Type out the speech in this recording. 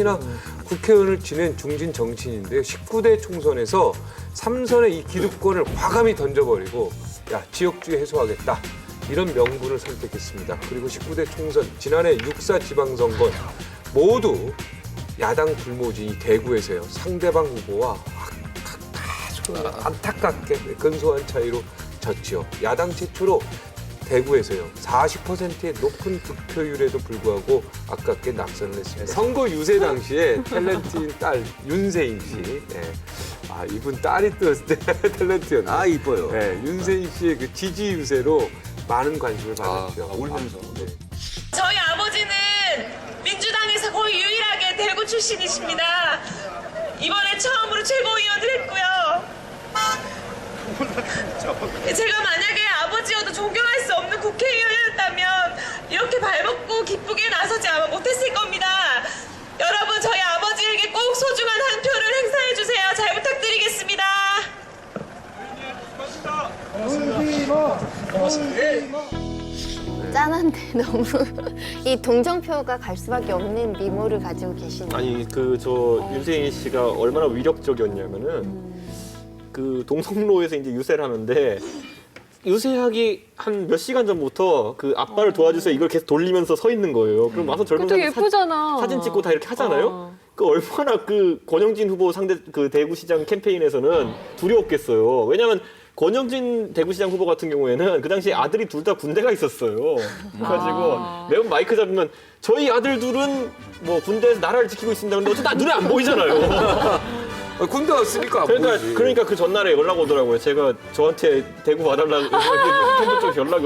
이나 국회의원을 지낸 중진 정치인인데요. 19대 총선에서 삼선의 이 기득권을 과감히 던져버리고 야 지역주의 해소하겠다 이런 명분을 선택했습니다. 그리고 19대 총선 지난해 6사 지방선거 모두 야당 불모지 이 대구에서요 상대방 후보와 아주 안타깝게 근소한 차이로 졌지요. 야당 최초로 대구에서요 40%의 높은 득표율에도 불구하고 아깝게 낙선을 했습니다. 선거 유세 당시에 탤런트인 딸 윤세인 씨, 예. 아 이분 딸이 또 탤런트였네. 아 이뻐요. 네, 윤세인 씨의 그 지지 유세로 많은 관심을 받았죠. 아, 울면서. 네. 저희 아버지는 민주당에서 거의 유일하게 대구 출신이십니다. 이번에 처음으로 최고위원을 했고요. 제가 만약에 아버지여도 없는 국회의원이었다면 이렇게 발벗고 기쁘게 나서지 아마 못했을 겁니다. 여러분 저희 아버지에게 꼭 소중한 한 표를 행사해 주세요. 잘 부탁드리겠습니다. 짠한데 너무 이 동정표가 갈 수밖에 없는 미모를 가지고 계시네요. 아니 그 저 윤세인 씨가 얼마나 위력적이었냐면은 그 동성로에서 이제 유세를 하는데 유세하기 한몇 시간 전부터 그 아빠를 도와주세요 이걸 계속 돌리면서 서 있는 거예요. 그럼 와서 젊은 되게 사람들 예쁘잖아. 사, 진 찍고 다 이렇게 하잖아요. 어. 그 얼마나 그 권영진 후보 상대 그 대구시장 캠페인에서는 두려웠겠어요. 왜냐하면 권영진 대구시장 후보 같은 경우에는 그 당시에 아들이 둘 다 군대가 있었어요. 그래가지고 아. 매번 마이크 잡으면 저희 아들 둘은 뭐 군대에서 나라를 지키고 있습니다. 근데 어쨌든 눈에 안 보이잖아요. 아, 군대 왔으니까 안 그러니까 보이지. 그러니까 그 전날에 연락 오더라고요. 제가 저한테 대구 와달라고 캠프 쪽 연락이